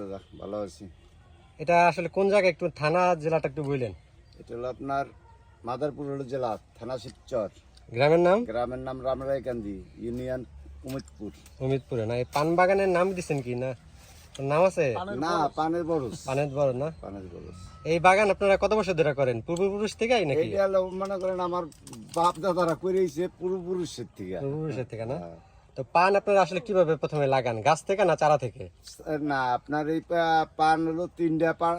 দাদা ভালো আছি। এটা আসলে কোন জায়গায়? একটু থানা জেলাটা একটু বললেন। এটা হলো আপনার মাদারপুর হলো জেলা থানা শিবচর গ্রামের নাম? গ্রামের নাম রামরাইকান্দি ইউনিয়ন উমিদপুর। না এই পান বাগানের নাম দিচ্ছেন কি না? নাম আছে? না পানের বরস। পানের বড় না? পানের বরস। এই বাগান আপনারা কত বছর ধরে করেন? পূর্বপুরুষ থেকেই নাকি? হলো মনে করেন আমার বাপ দাদারা করেছে পূর্বপুরুষের থেকে। পূর্বপুরুষের থেকে না? হ্যাঁ। তো পান আপনারা আসলে কীভাবে প্রথমে লাগান? গাছ থেকে না চারা থেকে? না আপনার এই পান হলো তিনটা পান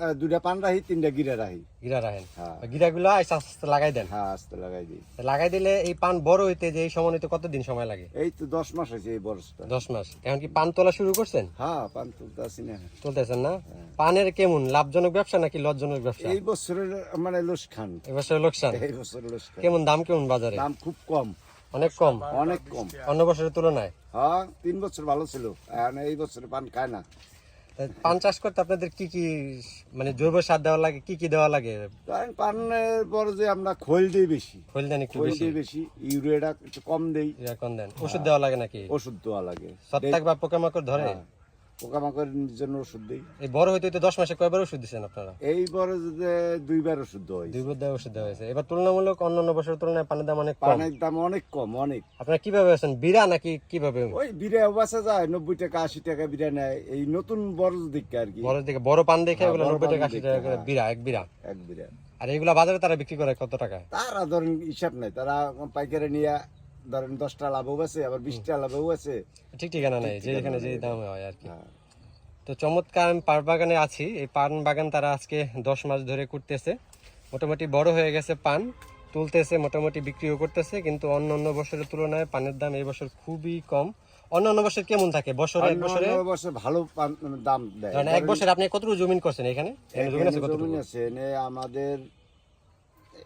পান রাহি তিনটা গিরা রাহি। গিরা রাখেন। হ্যাঁ। গিরাগুলো আস্তে আস্তে লাগাই দেন। হ্যাঁ আস্তে লাগাই দিই। লাগাই দিলে এই পান বড় হইতে যে এই সময় নিতে কতদিন সময় লাগে? এই তো দশ মাস হয়েছে এই বরসটা দশ মাস। এখন কি পান তোলা শুরু করছেন? হ্যাঁ পান তুলতে আসি না। তুলতেছেন না? পানের কেমন? লাভজনক ব্যবসা নাকি লজ্জনক ব্যবসা? এই বছরের মানে খান এবছর লোকসান। এই বছরের লোস খান কেমন দাম কেমন বাজারে? দাম খুব কম। অনেক কম? অনেক কম। অন্য বছরের তুলনায়? হ্যাঁ তিন বছর ভালো ছিল এখন এই বছরে পান খায় না। পান চাষ করতে আপনাদের কি কি মানে জৈব সার দেওয়া লাগে কি কি দেওয়া লাগে? পানের পর যে আমরা খোল দিই বেশি খোল দেন একটু বেশি। বেশি ইউরিয়াটা একটু কম দেই। কম দেন। ওষুধ দেওয়া লাগে নাকি? ওষুধ দেওয়া লাগে। ছত্রাক বা পোকামাকড় ধরে? হ্যাঁ। পোকামাকড়ের জন্য ওষুধ দিই। এই বড় হইতে হইতে দশ মাসে কয়বার ওষুধ দিচ্ছেন আপনারা? এই বড় যে দুইবার ওষুধ দেওয়া হয়েছে। দুই বোধ ওষুধ দেওয়া হয়েছে। এবার তুলনামূলক অন্যান্য বছরের তুলনায় পানের দাম অনেক পানের দাম অনেক কম অনেক। আপনারা কীভাবে আছেন? বিরা নাকি কীভাবে? ওই বিড়ে বাসা যায় নব্বই টাকা আশি টাকা বিড়ে নেয়। এই নতুন বড় দিকে আর কি। বড় দিকে বড় পান দেখে হ্যাঁ, ওগুলো নব্বই টাকা আশি টাকা হ্যাঁ। বিরা এক বিরা এক বিড়ে। আর এগুলা বাজারে তারা বিক্রি করে কত টাকা তারা ধরেন হিসাব নাই তারা পাইকারে নিয়ে ধরেন দশটা লাভও আছে আবার বিশটা লাভও আছে। ঠিক ঠিকানা নেই যে এখানে যে দাম হয় আর কি। হ্যাঁ। তো চমৎকার আমি পান বাগানে আছি। এই পান বাগান তারা আজকে দশ মাস ধরে করতেছে। মোটামুটি বড় হয়ে গেছে পান তুলতেছে মোটামুটি বিক্রিও করতেছে কিন্তু অন্য অন্য বছরের তুলনায় পানের দাম এই বছর খুবই কম। অন্য অন্য বছর কেমন থাকে? বছর এক বছরে? বছর ভালো দাম দেয়। ধরেন এক বছর আপনি কতটুকু জমিন করছেন এখানে? জমিন আছে কতটুকু? জমিন আছে আমাদের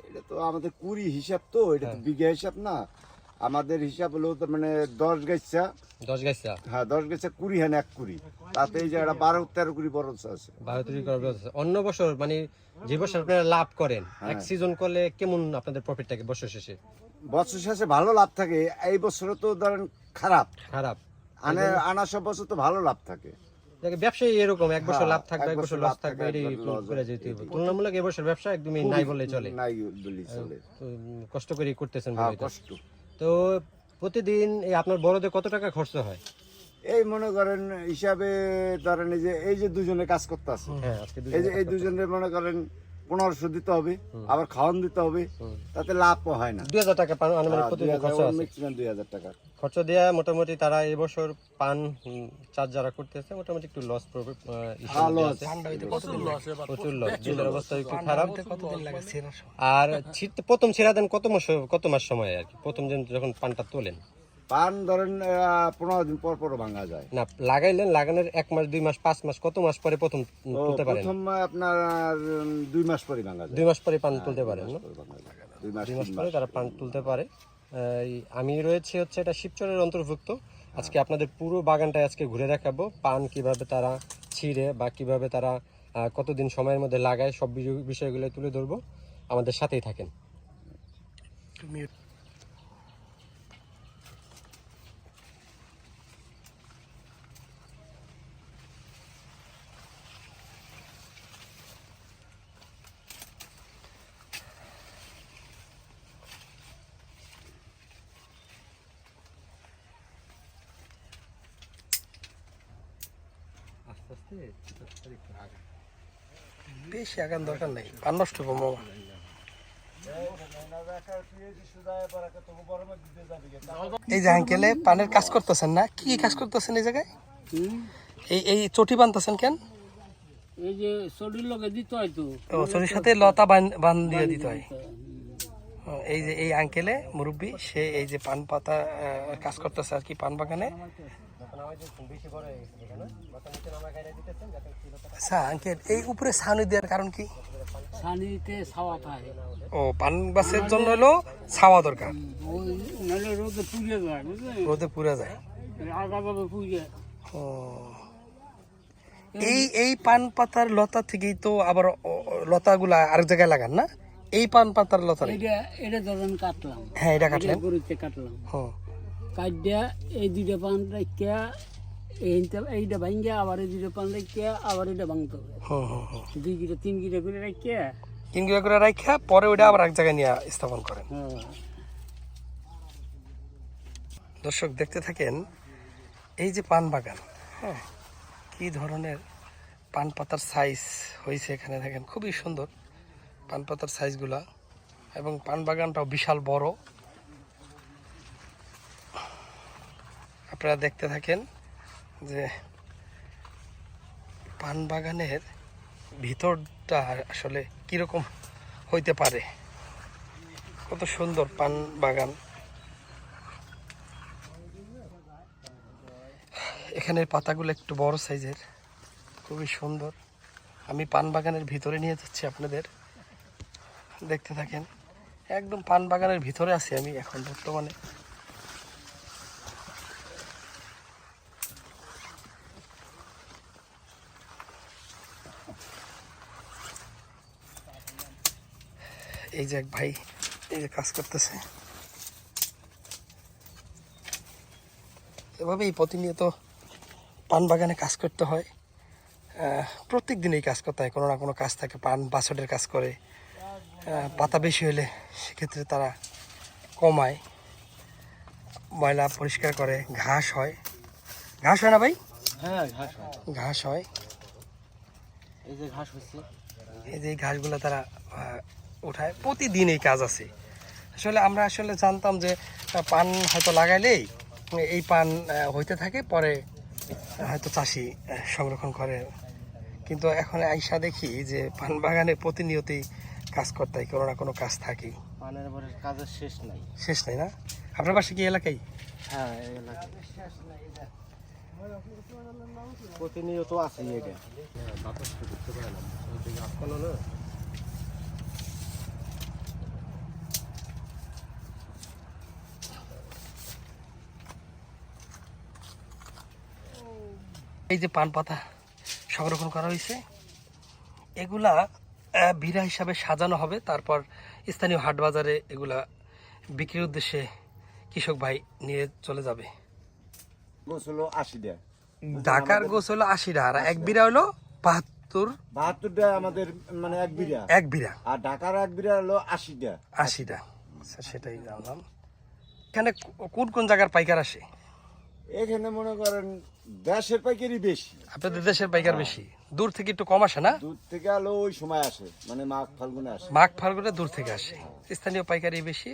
এটা তো আমাদের কুড়ি হিসাব তো এটা হ্যাঁ। তো বিঘা হিসাব না। আমাদের হিসাব হলো তো মানে দশ গাছা দশ গাছা হ্যাঁ দশ গাছা কুড়ি এক কুড়ি। তাতে এই জায়গাটা বারো তেরো কুড়ি আছে। বারো তৈরি ব্যবস্থা আছে। অন্য বছর মানে যে বছর আপনারা লাভ করেন হ্যাঁ। এক সিজন করলে কেমন আপনাদের প্রফিট থাকে বছর শেষে? বছর শেষে ভালো লাভ থাকে এই বছরে তো ধরেন খারাপ। খারাপ। আনে আনা সব বছর তো ভালো লাভ থাকে। দেখে ব্যবসায়ী এরকম এক বছর হ্যাঁ, লাভ থাকবে এক বছর লস লাভ থাকবে এটাই করে যেতে হবে। তুলনামূলক এবছর ব্যবসা একদমই নাই বলে চলে। নাই বলি চলে। কষ্ট করে করতেছেন হ্যাঁ কষ্ট। তো প্রতিদিন এই আপনার বড়দের কত টাকা খরচ হয়? এই মনে করেন হিসাবে ধরেন এই যে এই যে দুজনে কাজ করতে আছে। হ্যাঁ এই যে এই দুজনে মনে করেন পনেরোশো দিতে হবে আবার খাওয়ান দিতে হবে তাতে লাভ হয় না। দুই হাজার টাকা পান আনুমানিক হ্যাঁ, দুই হাজার, টাকা। খরচ দেওয়া মোটামুটি তারা এবছর পান চাষ যারা করতেছে মোটামুটি একটু লস হ্যাঁ, প্রচুর লস দুধের অবস্থা একটু খারাপ। আর প্রথম ছেড়া দেন কত মাস কত মাস সময় আর কি? প্রথম দিন যখন পানটা তোলেন। পান ধরেন পনেরো দিন পর পর ভাঙা যায়। না লাগাইলেন লাগানোর এক মাস দুই মাস পাঁচ মাস কত মাস পরে প্রথম তুলতে পারেন? প্রথম আপনার দুই মাস পরে ভাঙা যায়। দুই মাস পরে পান তুলতে পারেন। দুই মাস পরে তারা পান তুলতে পারে। আমি রয়েছে হচ্ছে এটা শিবচরের অন্তর্ভুক্ত। আজকে আপনাদের পুরো বাগানটা আজকে ঘুরে দেখাবো। পান কীভাবে তারা ছিঁড়ে বা কীভাবে তারা কতদিন সময়ের মধ্যে লাগায় সব বিষয়- বিষয়গুলো তুলে ধরবো। আমাদের সাথেই থাকেন। বেশি আগান দরকার নাই পান নষ্ট হব মামা এই যে আঙ্কেলে পানের কাজ করতেছেন না কি কাজ করতেছেন এই জায়গায়? এই এই চটি বানতেছেন কেন? এই যে শরীর লোকে দিতে হয় তো। ও চটির সাথে লতা বান দিয়ে দিতে হয়। এই যে এই আঙ্কেলে মুরব্বী সে এই যে পান পাতা কাজ করতেছে আর কি পান বাগানে। আচ্ছা আঙ্কেল এই উপরে ছাউনি দেওয়ার কারণ কি? ছাওয়া পায়। ও পান গাছের জন্য হলো ছাওয়া দরকার। রোদে পুড়ে যায় রোদে পুড়ে যায়। আগা যাবে পুড়ে ও। এই এই পান পাতার লতা থেকেই তো আবার লতাগুলা আরেক জায়গায় লাগান না? এই পান পাতার লতা এটা এটা ধরেন কাটলাম। হ্যাঁ এটা কাটলেন। গরুতে কাটলাম। হুম কাটিয়া এই দুইটা পান রাখিয়া এইটা এইটা ভাঙ্গে আবার এই দুটো পান রেখে আবার এটা ভাঙতে হবে। দুই কিলো তিন কিলো করে রেখে তিন কিলো করে রাখা পরে ওইটা আবার এক জায়গায় নিয়ে স্থাপন করেন। হ্যাঁ। দর্শক দেখতে থাকেন এই যে পান বাগান হ্যাঁ কি ধরনের পান পাতার সাইজ হয়েছে এখানে দেখেন খুবই সুন্দর। পান পাতার সাইজগুলা এবং পান বাগানটাও বিশাল বড়। আপনারা দেখতে থাকেন যে পান বাগানের ভিতরটা আসলে কীরকম হইতে পারে। কত সুন্দর পান বাগান। এখানের পাতাগুলো একটু বড় সাইজের, খুবই সুন্দর। আমি পান বাগানের ভিতরে নিয়ে যাচ্ছি আপনাদের। দেখতে থাকেন, একদম পান বাগানের ভিতরে আছি আমি এখন বর্তমানে। এই যে এক ভাই এই যে কাজ করতেছে। এভাবেই প্রতিনিয়ত পান বাগানে কাজ করতে হয়। প্রত্যেক দিনেই কাজ করতে হয় কোনো না কোনো কাজ থাকে পান বাছটের কাজ করে। পাতা বেশি হলে সেক্ষেত্রে তারা কমায় ময়লা পরিষ্কার করে ঘাস হয়। ঘাস হয় না ভাই? হ্যাঁ ঘাস হয়। ঘাস হয়। এই যে ঘাস হচ্ছে। এই যে ঘাসগুলো তারা উঠায়। প্রতিদিন এই কাজ আছে। আসলে আমরা আসলে জানতাম যে পান হয়তো লাগাইলেই এই পান হইতে থাকে পরে হয়তো চাষি সংরক্ষণ করে। কিন্তু এখন আইসা দেখি যে পান বাগানে প্রতিনিয়তই কাজ করতে হয় কোনো না কোনো কাজ থাকেই। পানের পরে কাজের শেষ নাই। শেষ নাই না? আপনার পাশে কি এলাকায়? হ্যাঁ এলাকায়। প্রতিনিয়ত আছে এটা। পারে না? এই যে পান পাতা সংরক্ষণ করা হয়েছে এগুলা বিড়া হিসাবে সাজানো হবে। তারপর স্থানীয় হাট বাজারে এগুলা বিক্রির উদ্দেশ্যে কৃষক ভাই নিয়ে চলে যাবে। গোছ হলো আশি টাকা ঢাকার গোছ হলো আশি টাকা আর এক বিড়া হলো বাহাত্তর। বাহাত্তর টাকা আমাদের মানে এক বিঘা এক বিড়া আর ঢাকার এক বিঘা হলো আশি টাকা আশি টাকা আচ্ছা, সেটাই জানলাম। এখানে কোন কোন জায়গার পাইকার আসে? এখানে মনে করেন দেশের পাইকারি বেশি। আপনাদের দেশের পাইকার বেশি? দূর থেকে একটু কম আসে না? দূর থেকে হলো ওই সময় আসে মানে মাঘ ফাল্গুনে আসে। মাঘ ফাল্গুনে দূর থেকে আসে। স্থানীয় পাইকারি বেশি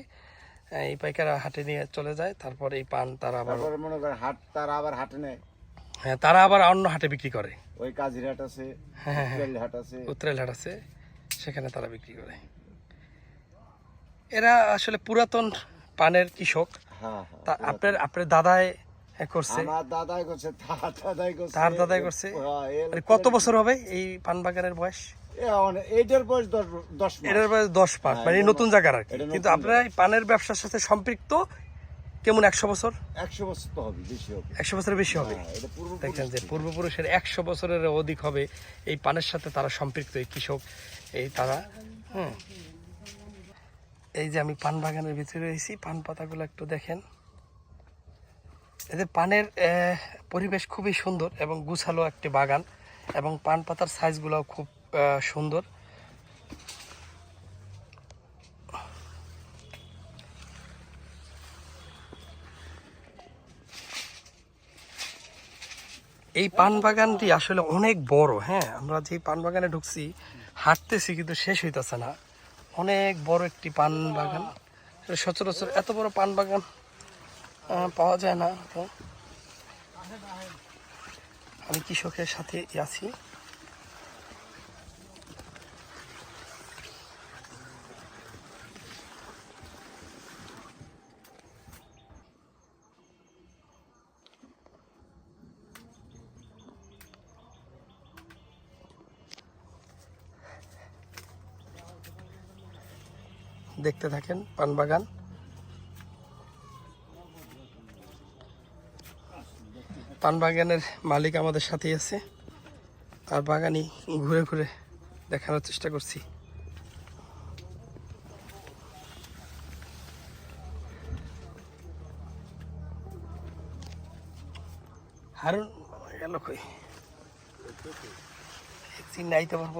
এই পাইকারা হাটে নিয়ে চলে যায় তারপর এই পান তারা আবার তারপরে মনে করেন হাট তারা আবার হাটে নেয়। হ্যাঁ তারা আবার অন্য হাটে বিক্রি করে। ওই কাজিরহাট আছে হ্যাঁ, হ্যাঁ। হাট আছে। উত্তরাইল হাট আছে সেখানে তারা বিক্রি করে। এরা আসলে পুরাতন পানের কৃষক। হ্যাঁ হ্যাঁ আপনার আপনার দাদাই করছে। আমার দাদাই করছে তার দাদাই করছে। তার দাদাই করছে? হ্যাঁ, মানে কত বছর হবে এই পান বাগানের বয়স? এ বয়স দশ দশ এটার বয়স দশ পাঁচ হ্যাঁ, মানে নতুন জায়গার আর কিন্তু আপনারা পানের ব্যবসার সাথে সম্পৃক্ত কেমন একশো বছর? একশো বছর তো হবে বেশি হবে। একশো বছরের বেশি হবে। হ্যাঁ, দেখছেন যে পূর্বপুরুষের একশো বছরের অধিক হবে এই পানের সাথে তারা সম্পৃক্ত এই কৃষক এই তারা হ্যাঁ এই যে আমি পান বাগানের ভিতরে রয়েছি পান পাতাগুলো একটু দেখেন। এদের পানের পরিবেশ খুবই সুন্দর এবং গুছালো একটি বাগান এবং পান পাতার সাইজগুলোও খুব সুন্দর। এই পান বাগানটি আসলে অনেক বড় হ্যাঁ? আমরা যে পান বাগানে ঢুকছি, হাঁটতেছি কিন্তু শেষ হইতেছে না। অনেক বড় একটি পান বাগান। সচরাচর এত বড় পান বাগান পাওয়া যায় না তো। আমি কৃষকের সাথে আছি। দেখতে থাকেন পান পান বাগানের মালিক আমাদের সাথেই আছে। তার বাগানই ঘুরে ঘুরে দেখানোর চেষ্টা করছি। হারুন, গেল কই? পারব।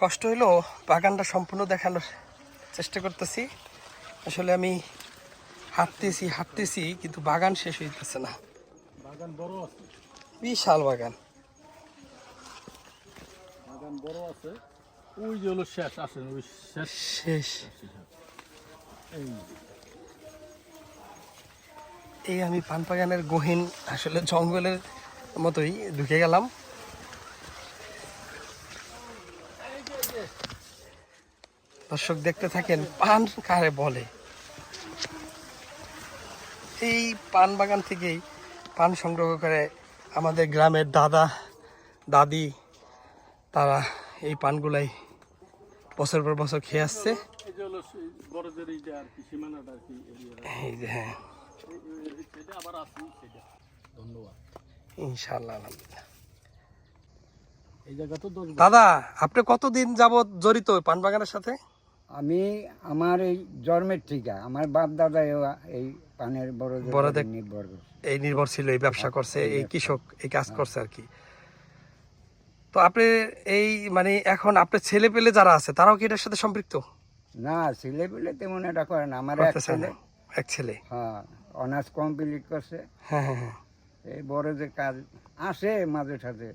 কষ্ট হইল বাগানটা সম্পূর্ণ দেখানোর চেষ্টা করতেছি। আসলে আমি হাঁটতেছি হাঁটতেছি কিন্তু বাগান শেষ হইতেছে না। বাগান বড় আছে। বিশাল বাগান। বাগান বড় আছে। ওই যে হলো শেষ, আসেন, ওই শেষ। শেষ। এই আমি পান বাগানের গহীন, আসলে জঙ্গলের মতোই ঢুকে গেলাম। দর্শক দেখতে থাকেন, পান কারে বলে? এই পান বাগান থেকেই পান সংগ্রহ করে আমাদের গ্রামের দাদা, দাদি, তারা এই পানগুলাই বছর পর বছর খেয়ে আসছে। হ্যাঁ। দাদা আপনি কতদিন যাবত জড়িত পান বাগানের সাথে? আমি আমার এই জন্মের ঠিকা আমার বাপ দাদা এই পানের বড় নির্ভর এই নির্ভর ছিল এই ব্যবসা করছে এই কৃষক এই কাজ করছে আর কি। তো আপনি এই মানে এখন আপনার ছেলে পেলে যারা আছে তারাও কি এটার সাথে সম্পৃক্ত? না ছেলে পেলে তেমন এটা করে না। আমার এক ছেলে। এক ছেলে? হ্যাঁ অনার্স কমপ্লিট করছে। হ্যাঁ হ্যাঁ হ্যাঁ। এই বড় যে কাজ আসে মাঝে সাঝে।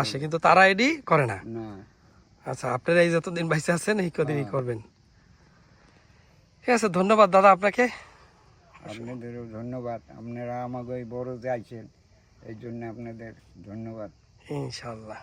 আসে কিন্তু তারা এডি করে না? না। আচ্ছা আপনারা এই যতদিন বাইসে আছেন এই কদিনই করবেন। ঠিক আছে ধন্যবাদ দাদা আপনাকে। আপনাদেরও ধন্যবাদ। আপনারা আমাকে এই বড় যে আইছেন এই জন্য আপনাদের ধন্যবাদ। ইনশাল্লাহ